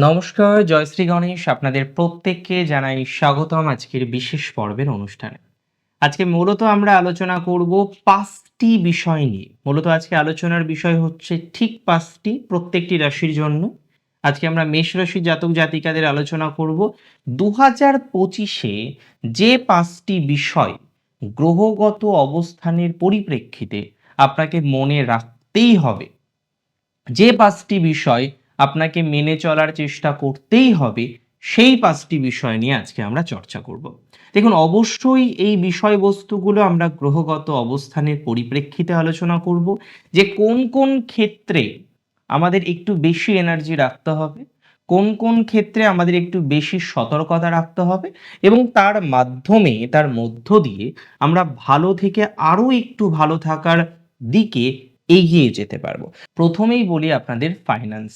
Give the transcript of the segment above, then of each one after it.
নমস্কার জয়শ্রী গণেশ। আপনাদের প্রত্যেককে জানাই স্বাগতম আজকের বিশেষ পর্বের অনুষ্ঠানে। আজকে মূলত আমরা আলোচনা করব পাঁচটি বিষয় নিয়ে। মূলত আজকে আলোচনার বিষয় হচ্ছে ঠিক পাঁচটি প্রত্যেকটি রাশির জন্য। আজকে আমরা মেষ রাশির জাতক জাতিকাদের আলোচনা করব। দু হাজার পঁচিশে যে পাঁচটি বিষয় গ্রহগত অবস্থানের পরিপ্রেক্ষিতে আপনাকে মনে রাখতেই হবে। যে পাঁচটি বিষয় আপনাকে মেনে চলার চেষ্টা করতেই হবে, সেই পাঁচটি বিষয় নিয়ে আজকে আমরা চর্চা করব। দেখুন, অবশ্যই এই বিষয়বস্তুগুলো আমরা গ্রহগত অবস্থানের পরিপ্রেক্ষিতে আলোচনা করব যে কোন কোন ক্ষেত্রে আমাদের একটু বেশি এনার্জি রাখতে হবে, কোন কোন ক্ষেত্রে আমাদের একটু বেশি সতর্কতা রাখতে হবে এবং তার মাধ্যমে, তার মধ্য দিয়ে আমরা ভালো থেকে আরও একটু ভালো থাকার দিকে এগিয়ে যেতে পারব। প্রথমেই বলি আপনাদের ফাইন্যান্স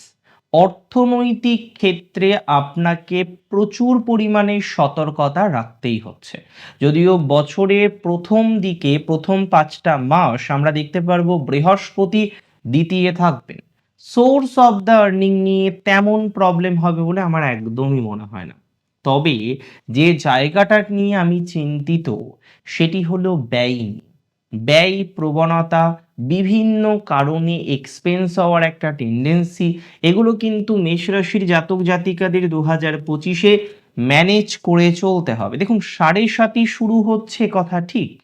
অর্থনৈতিক ক্ষেত্রে আপনাকে প্রচুর পরিমাণে সতর্কতা রাখতেই হচ্ছে। যদিও বছরের প্রথম দিকে, প্রথম পাঁচটা মাস আমরা দেখতে পারব বৃহস্পতি দ্বিতীয় থাকবেন সোর্স অফ দ্য আর্নিং নিয়ে তেমন প্রবলেম হবে বলে আমার একদমই মনে হয় না। তবে যে জায়গাটা নিয়ে আমি চিন্তিত, সেটি হলো ব্যয় নিয়ে। ব্যয়, প্রবণতা, বিভিন্ন কারণে এক্সপেন্স হওয়ার একটা টেন্ডেন্সি এগুলো কিন্তু মেষরাশির জাতক জাতিকাদের দু হাজার পঁচিশে ম্যানেজ করে চলতে হবে। দেখুন, সাড়ে সাতই শুরু হচ্ছে কথা ঠিক।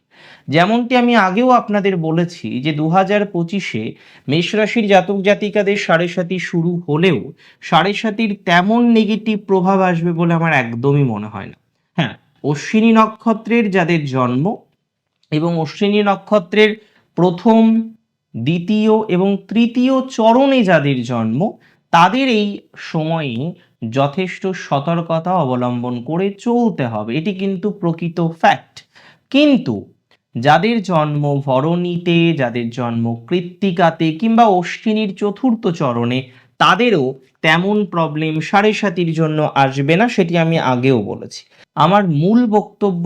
যেমনটি আমি আগেও আপনাদের বলেছি যে দু হাজার পঁচিশে মেষরাশির জাতক জাতিকাদের সাড়ে সাতি শুরু হলেও সাড়ে সাতির তেমন নেগেটিভ প্রভাব আসবে বলে আমার একদমই মনে হয় না। হ্যাঁ অশ্বিনী নক্ষত্রের যাদের জন্ম এবং অশ্বিনী নক্ষত্রের প্রথম, দ্বিতীয় এবং তৃতীয় চরণে যাদের জন্ম, তাদের এই সময়ে যথেষ্ট সতর্কতা অবলম্বন করে চলতে হবে। এটি কিন্তু প্রকৃত ফ্যাক্ট কিন্তু যাদের জন্ম ভরণীতে, যাদের জন্ম কৃত্তিকাতে কিংবা অশ্বিনীর চতুর্থ চরণে, তাদেরও তেমন প্রবলেম সাড়ে সাতির জন্য আসবে না, সেটি আমি আগেও বলেছি। আমার মূল বক্তব্য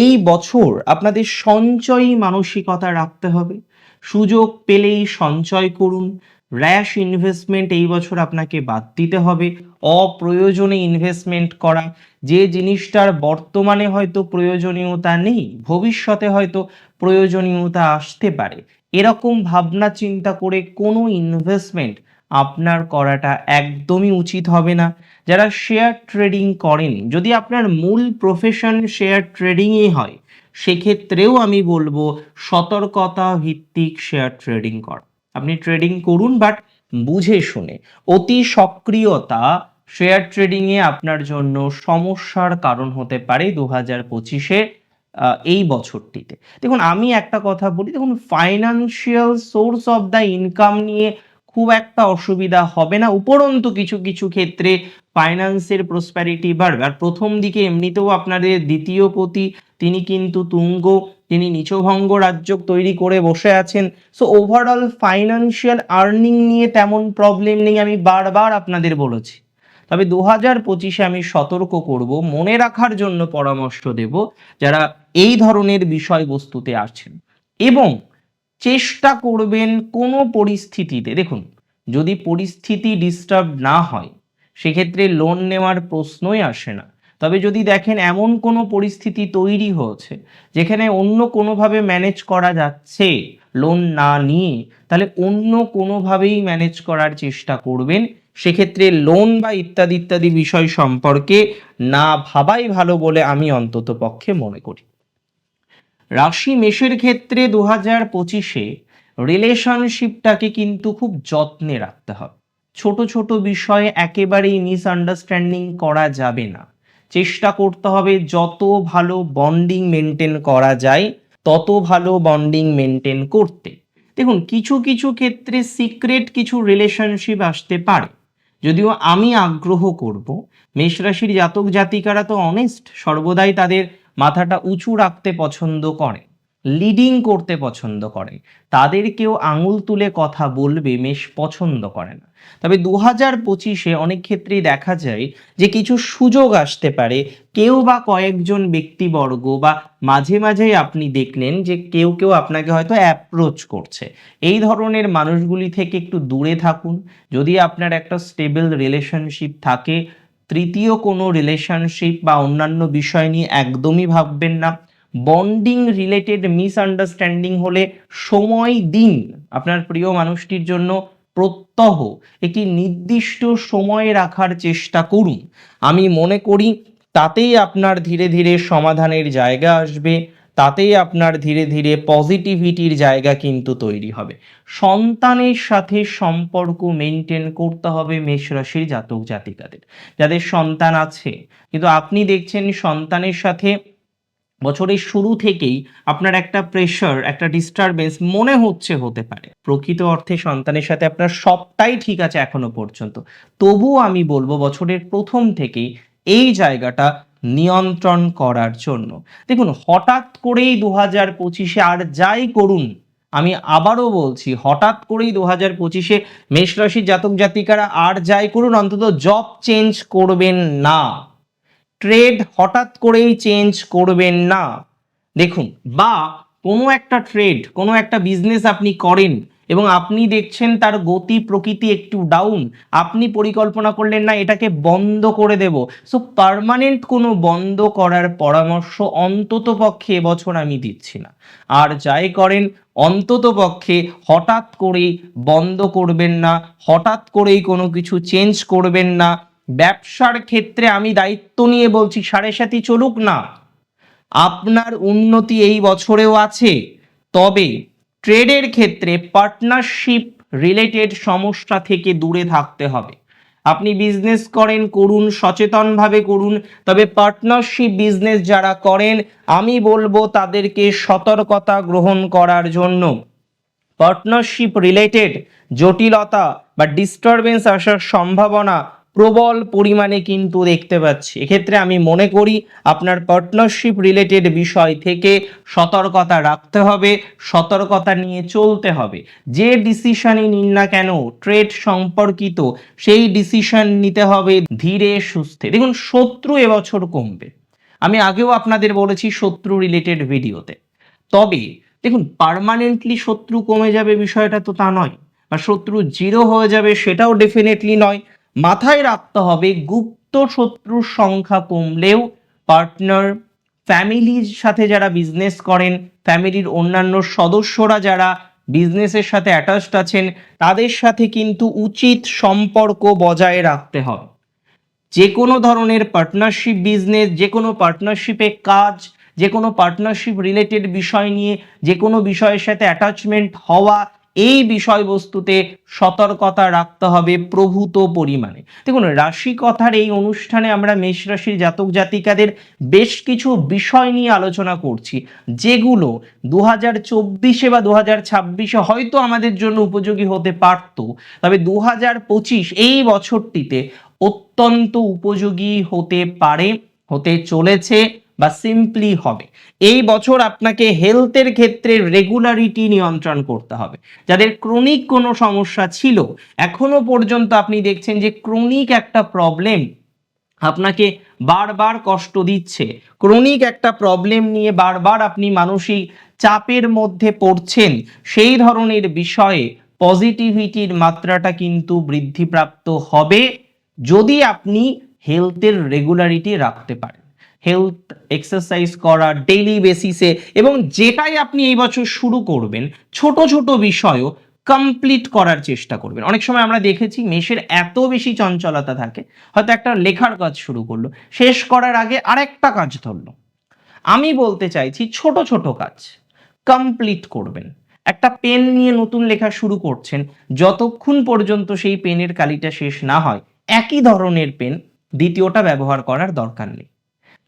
এই বছর আপনাদের সঞ্চয়ী মানসিকতা রাখতে হবে। সুযোগ পেলেই সঞ্চয় করুন। র্যাশ ইনভেস্টমেন্ট এই বছর আপনাকে বাদ দিতে হবে। অপ্রয়োজনে ইনভেস্টমেন্ট করা। যে জিনিসটার বর্তমানে হয়তো প্রয়োজনীয়তা নেই, ভবিষ্যতে হয়তো প্রয়োজনীয়তা আসতে পারে। এরকম ভাবনা চিন্তা করে কোনো ইনভেস্টমেন্ট আপনার করাটা একদমই উচিত হবে না। যারা শেয়ার ট্রেডিং করেন, যদি আপনার মূল প্রফেশন শেয়ার ট্রেডিংই হয়, সেক্ষেত্রেও আমি বলব সতর্কতা ভিত্তিক শেয়ার ট্রেডিং করা। আপনি ট্রেডিং করুন বাট বুঝে শুনে। অতি সক্রিয়তা শেয়ার ট্রেডিংয়ে আপনার জন্য সমস্যার কারণ হতে পারে দু হাজার পঁচিশে এই বছরটিতে। দেখুন, আমি একটা কথা বলি, দেখুন financial source of the income নিয়ে খুব একটা অসুবিধা হবে না। উপরন্তু কিছু কিছু ক্ষেত্রে ফাইন্যান্সের প্রসপ্যারিটি বাড়বে। আর প্রথম দিকে এমনিতেও আপনাদের দ্বিতীয় পতি, তিনি কিন্তু তুঙ্গ, তিনি নিচভঙ্গ রাজ্য তৈরি করে বসে আছেন। সো ওভারঅল ফাইন্যান্সিয়াল আর্নিং নিয়ে তেমন প্রবলেম নেই, আমি বারবার আপনাদের বলেছি। তবে দু হাজার পঁচিশে আমি সতর্ক করব, মনে রাখার জন্য পরামর্শ দেব, যারা এই ধরনের বিষয়বস্তুতে আছেন। এবং চেষ্টা করবেন কোনো পরিস্থিতিতে। দেখুন, যদি পরিস্থিতি ডিস্টার্ব না হয়, সেক্ষেত্রে লোন নেওয়ার প্রশ্নই আসে না। তবে যদি দেখেন এমন কোনো পরিস্থিতি তৈরি হয়েছে, যেখানে অন্য কোনোভাবে ম্যানেজ করা যাচ্ছে লোন না নিয়ে, তাহলে অন্য কোনোভাবেই ম্যানেজ করার চেষ্টা করবেন। সেক্ষেত্রে লোন বা ইত্যাদি ইত্যাদি বিষয় সম্পর্কে না ভাবাই ভালো বলে আমি অন্তত পক্ষে মনে করি। রাশি মেষের ক্ষেত্রে দু হাজার পঁচিশে রিলেশনশিপটাকে কিন্তু খুব যত্নে রাখতে হবে। ছোট ছোট বিষয়ে একেবারেই মিসআন্ডারস্ট্যান্ডিং করা যাবে না। চেষ্টা করতে হবে যত ভালো বন্ডিং মেনটেন করা যায়, তত ভালো বন্ডিং মেনটেন করতে। দেখুন, কিছু কিছু ক্ষেত্রে সিক্রেট কিছু রিলেশনশিপ আসতে পারে। যদিও আমি আগ্রহ করব, মেষ রাশির জাতক জাতিকারা তো অনেস্ট সর্বদাই তাদের মাথাটা উঁচু রাখতে পছন্দ করে লিডিং করতে পছন্দ করেন তাদেরকেও আঙুল তুলে কথা বলবে মেষ পছন্দ করে না। তবে দু হাজার পঁচিশে অনেক ক্ষেত্রেই দেখা যায় যে কিছু সুযোগ আসতে পারে, কেউ বা কয়েকজন ব্যক্তিবর্গ বা মাঝে মাঝেই আপনি দেখলেন যে কেউ কেউ আপনাকে হয়তো অ্যাপ্রোচ করছে। এই ধরনের মানুষগুলি থেকে একটু দূরে থাকুন। যদি আপনার একটা স্টেবল রিলেশনশিপ থাকে তৃতীয় কোনো রিলেশনশিপ বা অন্যান্য বিষয় নিয়ে একদমই ভাববেন না। বন্ডিং রিলেটেড মিসআন্ডারস্ট্যান্ডিং হলে সময় দিন আপনার প্রিয় মানুষটির জন্য প্রত্যহ। একটি নির্দিষ্ট সময় রাখার চেষ্টা করুন। আমি মনে করি তাতেই আপনার ধীরে ধীরে সমাধানের জায়গা আসবে। তাতেই আপনার ধীরে ধীরে পজিটিভিটির জায়গা কিন্তু তৈরি হবে। সন্তানের সাথে সম্পর্ক মেনটেন করতে হবে মেষ রাশির জাতক জাতিকাদের। যাদের সন্তান আছে, কিন্তু আপনি দেখছেন সন্তানের সাথে বছরের শুরু থেকেই আপনার একটা প্রেশার একটা ডিস্টারবেন্স মনে হচ্ছে হতে পারে। প্রকৃত অর্থে সন্তানের সাথে আপনার সবটাই ঠিক আছে এখনও পর্যন্ত। তবুও আমি বলব বছরের প্রথম থেকেই এই জায়গাটা নিয়ন্ত্রণ করার জন্য। দেখুন, হঠাৎ করেই দু হাজার পঁচিশে আর যাই করুন, আমি আবারও বলছি, হঠাৎ করেই দু হাজার পঁচিশে মেষ রাশির জাতক জাতিকারা আর যাই করুন, অন্তত জব চেঞ্জ করবেন না। ট্রেড হঠাৎ করেই চেঞ্জ করবেন না। দেখুন, বা কোনো একটা ট্রেড কোনো একটা বিজনেস আপনি করেন এবং আপনি দেখছেন তার গতি প্রকৃতি একটু ডাউন আপনি পরিকল্পনা করলেন না, এটাকে বন্ধ করে দেব। সো পার্মানেন্ট কোনো বন্ধ করার পরামর্শ অন্তত পক্ষে এবছর আমি দিচ্ছি না। আর যাই করেন, অন্তত পক্ষে হঠাৎ করেই বন্ধ করবেন না, হঠাৎ করেই কোনো কিছু চেঞ্জ করবেন না। ব্যবসার ক্ষেত্রে আমি দায়িত্ব নিয়ে বলছি, সাড়ে সাথী চলুক না। আপনার উন্নতি এই বছরেও আছে, তবে ট্রেডের ক্ষেত্রে পার্টনারশিপ রিলেটেড সমস্যা থেকে দূরে থাকতে হবে। আপনি বিজনেস করেন, করুন, সচেতনভাবে করুন, তবে পার্টনারশিপ বিজনেস যারা করেন, আমি বলব তাদেরকে সতর্কতা গ্রহণ করার জন্য। পার্টনারশিপ রিলেটেড জটিলতা বা ডিস্টারবেন্স আসার সম্ভাবনা প্রবল পরিমাণে কিন্তু দেখতে পাচ্ছি। এক্ষেত্রে আমি মনে করি আপনার পার্টনারশিপ রিলেটেড বিষয় থেকে সতর্কতা রাখতে হবে, সতর্কতা নিয়ে চলতে হবে। যে ডিসিশনই নিন না কেন ট্রেড সম্পর্কিত, সেই ডিসিশন নিতে হবে ধীরে সুস্থে। দেখুন, শত্রু এবছর কমবে। আমি আগেও আপনাদের বলেছি শত্রু রিলেটেড ভিডিওতে তবে, দেখুন পার্মানেন্টলি শত্রু কমে যাবে বিষয়টা তো তা নয়। বা শত্রু জিরো হয়ে যাবে সেটাও ডেফিনেটলি নয়। মাথায় রাখতে হবে, গুপ্ত শত্রুর সংখ্যা কমলেও পার্টনার ফ্যামিলির সাথে যারা বিজনেস করেন ফ্যামিলির অন্যান্য সদস্যরা যারা বিজনেসের সাথে অ্যাটাচড আছেন, তাদের সাথে কিন্তু উচিত সম্পর্ক বজায় রাখতে হবে। যে কোনো ধরনের পার্টনারশিপ বিজনেস যে কোনো পার্টনারশিপে কাজ যে কোনো পার্টনারশিপ রিলেটেড বিষয় নিয়ে যে কোনো বিষয়ের সাথে অ্যাটাচমেন্ট হওয়া এই বিষয়বস্তুতে সতর্কতা রাখতে হবে প্রভূত পরিমাণে। দেখুন রাশি কথার এই অনুষ্ঠানে আমরা মেষ রাশির জাতক জাতিকাদের বেশ কিছু বিষয় নিয়ে আলোচনা করছি, যেগুলো দু হাজার চব্বিশে বা দু হাজার ছাব্বিশে হয়তো আমাদের জন্য উপযোগী হতে পারত, তবে দু হাজার পঁচিশ এই বছরটিতে অত্যন্ত উপযোগী হতে পারে, হতে চলেছে। বা সিম্পলি হবে। এই বছর আপনাকে হেলথের ক্ষেত্রে রেগুলারিটি নিয়ন্ত্রণ করতে হবে। যাদের ক্রনিক কোনো সমস্যা ছিল, এখনও পর্যন্ত আপনি দেখছেন যে ক্রনিক একটা প্রবলেম আপনাকে বারবার কষ্ট দিচ্ছে। ক্রনিক একটা প্রবলেম নিয়ে বারবার আপনি মানসিক চাপের মধ্যে পড়ছেন, সেই ধরনের বিষয়ে পজিটিভিটির মাত্রাটা কিন্তু বৃদ্ধিপ্রাপ্ত হবে যদি আপনি হেলথের রেগুলারিটি রাখতে পারেন। হেলথ এক্সারসাইজ করা ডেইলি বেসিসে এবং যেটাই আপনি এই বছর শুরু করবেন, ছোট ছোট বিষয়ও কমপ্লিট করার চেষ্টা করবেন। অনেক সময় আমরা দেখেছি মেষের এত বেশি চঞ্চলতা থাকে, হয়তো একটা লেখার কাজ শুরু করল, শেষ করার আগে আরেকটা কাজ ধরলো। আমি বলতে চাইছি ছোট ছোট কাজ কমপ্লিট করবেন। একটা পেন নিয়ে নতুন লেখা শুরু করছেন, যতক্ষণ পর্যন্ত সেই পেনের কালিটা শেষ না হয়, একই ধরনের পেন দ্বিতীয়টা ব্যবহার করার দরকার নেই।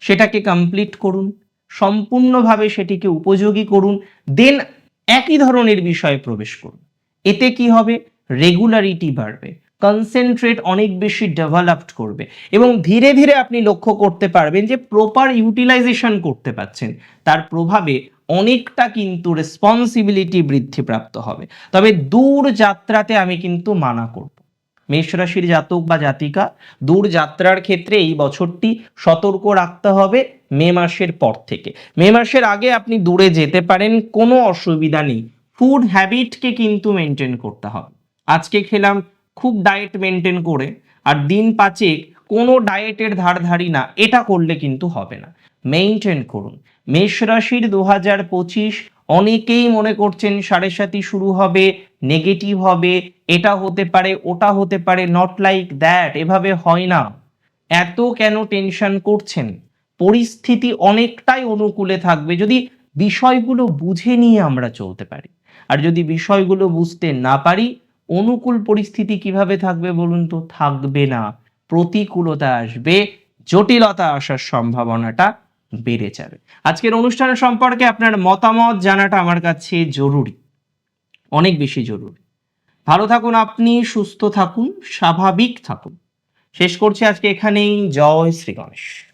সেটাকে কমপ্লিট করুন, সম্পূর্ণভাবে সেটিকে উপযোগী করুন দেন একই ধরনের বিষয়ে প্রবেশ করুন। এতে কি হবে? রেগুলারিটি বাড়বে কনসেন্ট্রেট অনেক বেশি ডেভেলপড করবে এবং ধীরে ধীরে আপনি লক্ষ্য করতে পারবেন যে প্রপার ইউটিলাইজেশন করতে পারছেন। তার প্রভাবে অনেকটা কিন্তু রেসপন্সিবিলিটি বৃদ্ধিপ্রাপ্ত হবে। তবে দূর যাত্রাতে আমি কিন্তু মানা করব। মেষ রাশির জাতক বা জাতিকা, দূর যাত্রার ক্ষেত্রে এই বছরটি সতর্ক রাখতে হবে মে মাসের পর থেকে। মে মাসের আগে আপনি দূরে যেতে পারেন, কোনো অসুবিধা নেই। ফুড হ্যাবিটকে কিন্তু মেনটেন করতে হবে। আজকে খেলাম, খুব ডায়েট মেনটেন করে, আর দিন পাঁচেক কোনো ডায়েটের ধার ধারি না, এটা করলে কিন্তু হবে না। মেনটেন করুন। মেষ রাশির দু হাজার পঁচিশ অনেকেই মনে করছেন সাড়ে সাতি শুরু হবে নেগেটিভ হবে, এটা হতে পারে, ওটা হতে পারে নট লাইক দ্যাট এভাবে হয় না। এত কেন টেনশন করছেন? পরিস্থিতি অনেকটাই অনুকূলে থাকবে যদি বিষয়গুলো বুঝে নিয়ে আমরা চলতে পারি। আর যদি বিষয়গুলো বুঝতে না পারি, অনুকূল পরিস্থিতি কীভাবে থাকবে বলুন তো? থাকবে না। প্রতিকূলতা আসবে, জটিলতা আসার সম্ভাবনাটা বেড়ে যাবে। আজকের অনুষ্ঠান সম্পর্কে আপনার মতামত জানাটা আমার কাছে জরুরি, অনেক বেশি জরুরি। ভালো থাকুন আপনি, সুস্থ থাকুন, স্বাভাবিক থাকুন। শেষ করছি আজকে এখানেই। জয় শ্রী গণেশ।